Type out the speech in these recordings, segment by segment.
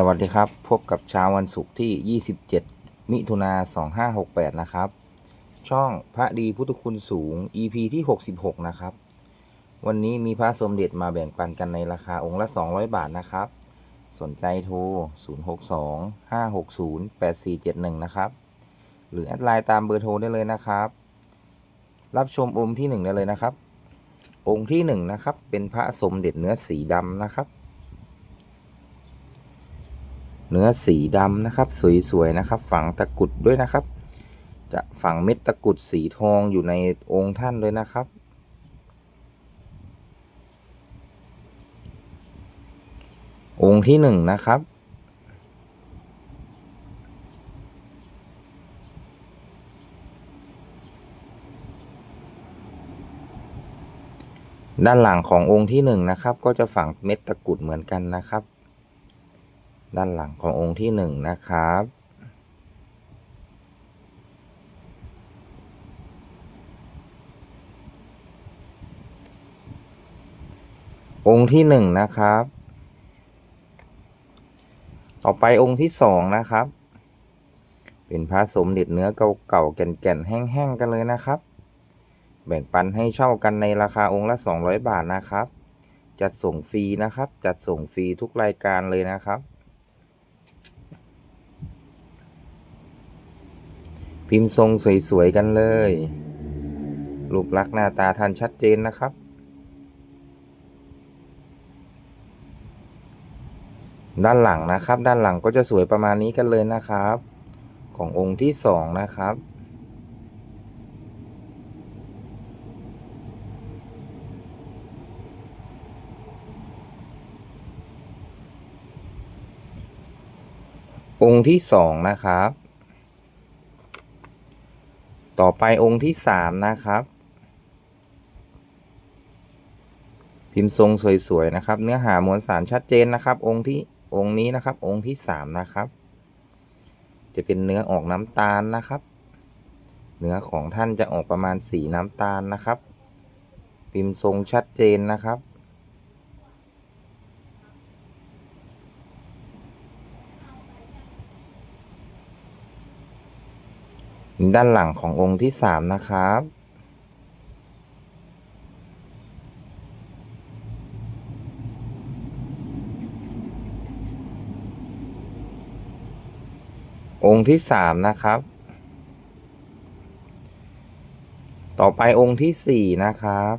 สวัสดีครับ พบกับเช้าวันศุกร์ที่ 27 มิถุนา2568 นะครับ ช่องพระดีพุทธคุณสูง EP ที่ 66 นะครับ วันนี้มีพระสมเด็จมาแบ่งปันกันในราคาองค์ละ 200 บาทนะครับ สนใจโทร 062 560 8471 นะครับ หรือแอดไลน์ตามเบอร์โทรได้เลยนะครับ รับชมองค์ที่ 1 ได้เลยนะครับ องค์ที่ 1 นะครับ เป็นพระสมเด็จเนื้อสีดำนะครับ เนื้อสีดำนะครับสวยๆนะครับ ฝังตะกุดด้วยนะครับ จะฝังเม็ดตะกุดสีทองอยู่ในองค์ท่านเลยนะครับ องค์ที่หนึ่งนะครับด้านหลังขององค์ที่หนึ่งนะครับก็จะฝังเม็ดตะกุดเหมือนกันนะครับ ด้านหลังขององค์ที่หนึ่งนะครับ องค์ที่หนึ่งนะครับ ต่อไปองค์ที่สองนะครับ เป็นพระสมเด็จเนื้อเก่าๆแก่นๆแห้งๆกันเลยนะครับ แบ่งปันให้เช่ากันในราคาองค์ละ 200 บาทนะครับจัดส่งฟรีนะครับ จัดส่งฟรีทุกรายการเลยนะครับ พิมพ์ทรงสวยๆกันเลย รูปลักษณ์หน้าตาทันชัดเจนนะครับ ด้านหลังนะครับ ด้านหลังก็จะสวยประมาณนี้กันเลยนะครับ ขององค์ที่สองนะครับองค์ที่สองนะครับ ต่อไปองค์ที่สามนะครับ พิมพ์ทรงสวยๆนะครับ เนื้อหามวลสารชัดเจนนะครับ องค์ที่องค์นี้นะครับ องค์ที่สามนะครับ จะเป็นเนื้อออกน้ำตาลนะครับ เนื้อของท่านจะออกประมาณสีน้ำตาลนะครับ พิมพ์ทรงชัดเจนนะครับ ด้านหลังขององค์ที่สามนะครับ องค์ที่สามนะครับ ต่อไปองค์ที่สี่นะครับ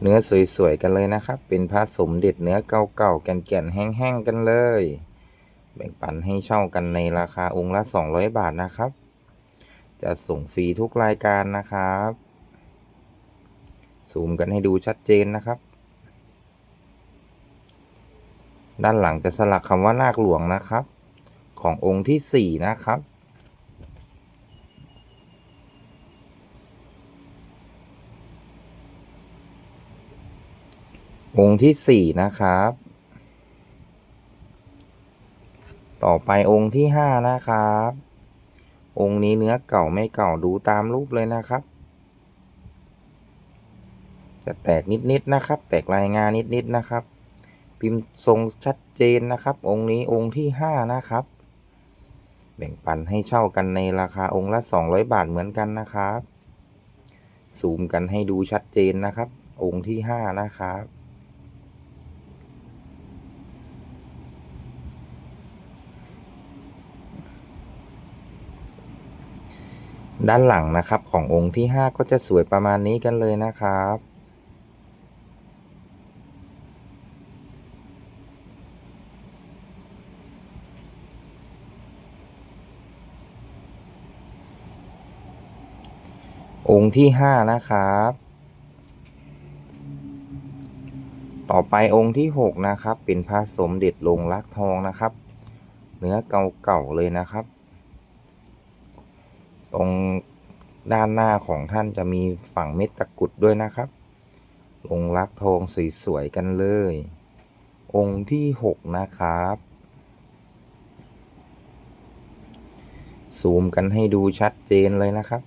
เนื้อสวยๆกันเลยนะครับ เป็นพระสมเด็จเนื้อเก่าๆแก่นๆแห้งๆกันเลย แบ่งปันให้เช่ากันในราคาองค์ละ 200 บาทนะครับ จะส่งฟรีทุกรายการนะครับ ซูมกันให้ดูชัดเจนนะครับ ด้านหลังจะสลักคำว่านาคหลวงนะครับ ขององค์ที่ 4 นะครับองค์ที่ 4 นะครับ ต่อไปองค์ที่5นะครับ องค์นี้เนื้อเก่าไม่เก่าดูตามรูปเลยนะครับ จะแตกนิดๆนะครับ แตกลายงานนิดๆนะครับ พิมพ์ทรงชัดเจนนะครับ องค์นี้องค์ที่5นะครับ แบ่งปันให้เช่ากันในราคาองค์ละ200บาทเหมือนกันนะครับซูมกันให้ดูชัดเจนนะครับ องค์ที่5นะครับ ด้านหลังนะครับขององค์ที่ 5 ก็จะสวยประมาณนี้กันเลยนะครับ องค์ที่ 5 นะครับ ต่อไปองค์ที่ 6 นะครับ เป็นพระสมเด็จลงรักทองนะครับ เนื้อเก่าๆเลยนะครับ ตรงด้านหน้าของท่านจะมีฝั่งเม็ดตะกุดด้วยนะครับ ลงรักทองสีสวยกันเลย องค์ที่ 6 นะครับ ซูมกันให้ดูชัดเจนเลยนะครับ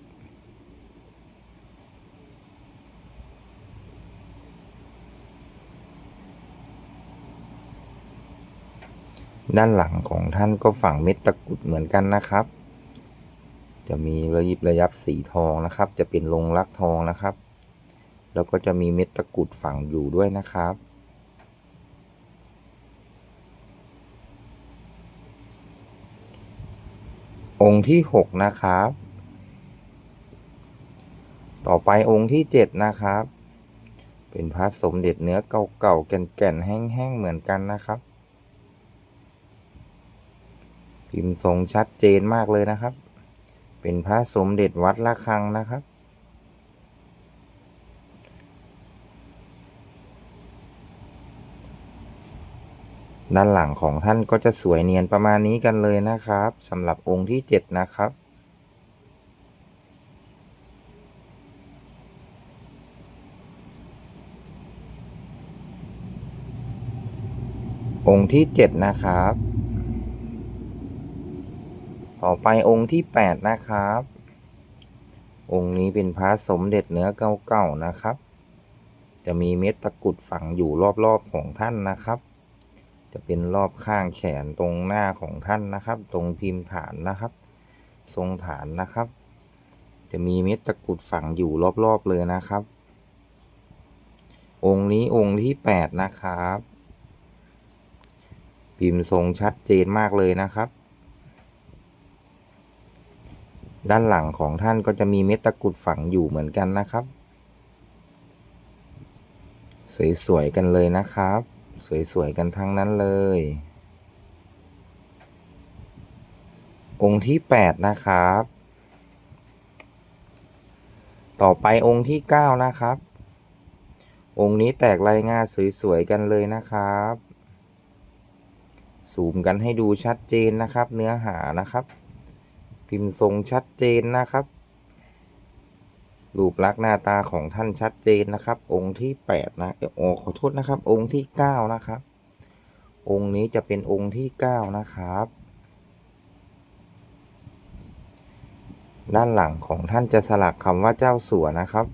ด้านหลังของท่านก็ฝั่งเม็ดตะกุดเหมือนกันนะครับ จะมีระยิบระยับสีทองนะครับ จะเป็นลงรักทองนะครับ แล้วก็จะมีเม็ดตะกุดฝังอยู่ด้วยนะครับ องค์ที่หกนะครับ ต่อไปองค์ที่เจ็ดนะครับ เป็นพระสมเด็จเนื้อเก่าๆแก่นๆแห้งๆเหมือนกันนะครับพิมพ์ทรงชัดเจนมากเลยนะครับ เป็นพระสมเด็จวัดละคังนะครับ ด้านหลังของท่านก็จะสวยเนียนประมาณนี้กันเลยนะครับสำหรับองค์ที่ 7 นะครับองค์ที่ 7 นะครับ ต่อไปองค์ที่ 8 นะครับ องค์นี้เป็นพระสมเด็จเนื้อเก่าๆนะครับ จะมีเม็ดตะกุดฝังอยู่รอบๆของท่านนะครับ จะเป็นรอบข้างแขนตรงหน้าของท่านนะครับ ตรงพิมพ์ฐานนะครับ ทรงฐานนะครับ จะมีเม็ดตะกุดฝังอยู่รอบๆเลยนะครับ องค์นี้องค์ที่ 8 นะครับ พิมพ์ทรงชัดเจนมากเลยนะครับ ด้านหลังของท่านก็จะมีเม็ดตะกุดฝังอยู่เหมือนกันนะครับ สวยๆกันเลยนะครับ สวยๆกันทั้งนั้นเลย องค์ที่ 8 นะครับ ต่อไปองค์ที่ 9 นะครับ องค์นี้แตกลายงาสวยๆกันเลยนะครับซูมกันให้ดูชัดเจนนะครับ เนื้อหานะครับ พิมพ์ทรงชัดเจนนะครับ รูปลักษณ์หน้าตาของท่านชัดเจนนะครับ องค์ที่8นะโอ้ขอโทษนะครับ องค์ที่ 9 นะครับ องค์นี้จะเป็นองค์ที่ 9 นะครับ ด้านหลังของท่านจะสลักคำว่าเจ้าสัวนะครับ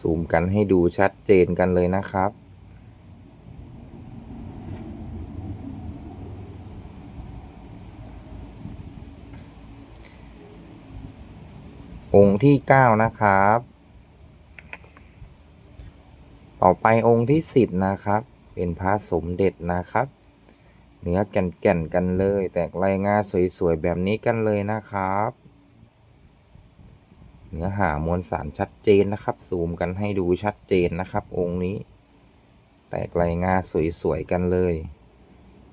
ซูมกันให้ดูชัดเจนกันเลยนะครับ องค์ที่9นะครับ ต่อไปองค์ที่10นะครับ เป็นพระสมเด็จนะครับ เนื้อแก่นๆกันเลย แตกลายงาสวยๆแบบนี้กันเลยนะครับ เนื้อหามวลสารชัดเจนนะครับ ซูมกันให้ดูชัดเจนนะครับ องค์นี้ แตกลายงาสวยๆกันเลย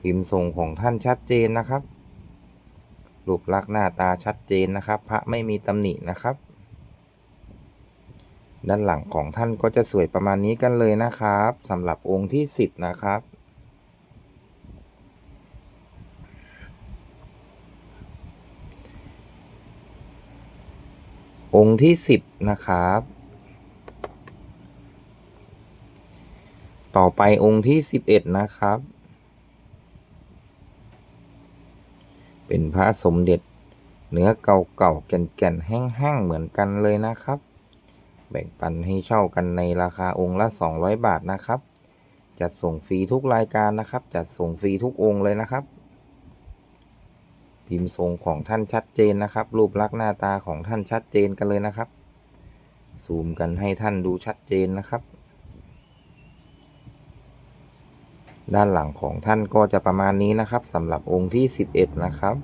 พิมพ์ทรงของท่านชัดเจนนะครับ รูปลักษณ์หน้าตาชัดเจนนะครับ พระไม่มีตำหนินะครับ ด้านหลังของท่านก็จะสวยประมาณนี้กันเลยนะครับสำหรับองค์ที่ 10 นะครับองค์ที่ 10 นะครับ ต่อไปองค์ที่ 11 นะครับ เป็นพระสมเด็จ เนื้อเก่าๆแก่นๆแห้งๆเหมือนกันเลยนะครับ แบ่งปันให้เช่ากันในราคาองค์ละ 200 บาทนะครับ จัดส่งฟรีทุกรายการนะครับ จัดส่งฟรีทุกองค์เลยนะครับ พิมพ์ทรงของท่านชัดเจนนะครับ รูปลักษณ์หน้าตาของท่านชัดเจนกันเลยนะครับ ซูมกันให้ท่านดูชัดเจนนะครับ ด้านหลังของท่านก็จะประมาณนี้นะครับสำหรับองค์ที่ 11 นะครับ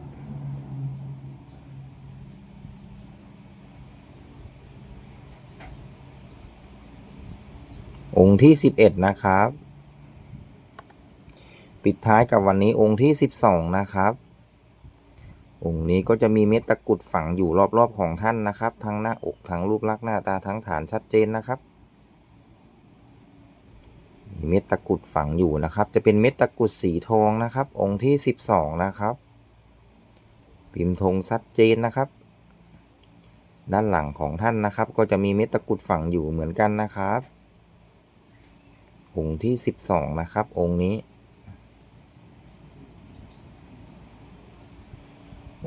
องค์ที่ 11 นะครับ ปิดท้ายกับวันนี้องค์ที่ 12 นะครับ องค์นี้ก็จะมีเม็ดตะกุดฝังอยู่รอบๆของท่านนะครับ ทั้งหน้าอกทั้งรูปลักษณ์หน้าตาทั้งฐานชัดเจนนะครับ เม็ดตะกุดฝังอยู่นะครับ จะเป็นเม็ดตะกุดสีทองนะครับ องค์ที่12นะครับ พิมพ์ธงชัดเจนนะครับ ด้านหลังของท่านนะครับ ก็จะมีเม็ดตะกุดฝังอยู่เหมือนกันนะครับ องค์ที่12นะครับ องค์นี้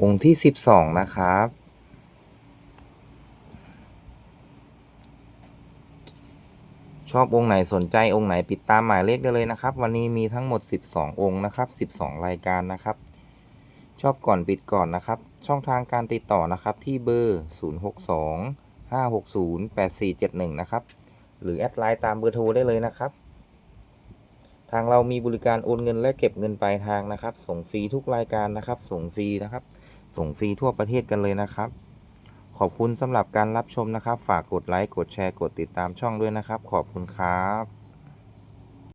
องค์ที่12นะครับ ชอบองค์ไหนสนใจองค์ไหนปิดตามหมายเลขได้เลยนะครับ วันนี้มีทั้งหมด 12 องค์นะครับ 12 รายการนะครับ ชอบก่อนปิดก่อนนะครับ ช่องทางการติดต่อนะครับที่เบอร์ 062 560 8471 นะครับ หรือแอดไลน์ตามเบอร์โทรได้เลยนะครับทางเรามีบริการโอนเงินและเก็บเงินปลายทางนะครับ ส่งฟรีทุกรายการนะครับ ส่งฟรีนะครับ ส่งฟรีทั่วประเทศกันเลยนะครับ ขอบคุณสำหรับการรับชมนะครับ ฝากกดไลค์ กดแชร์ กดติดตามช่องด้วยนะครับ ขอบคุณครับ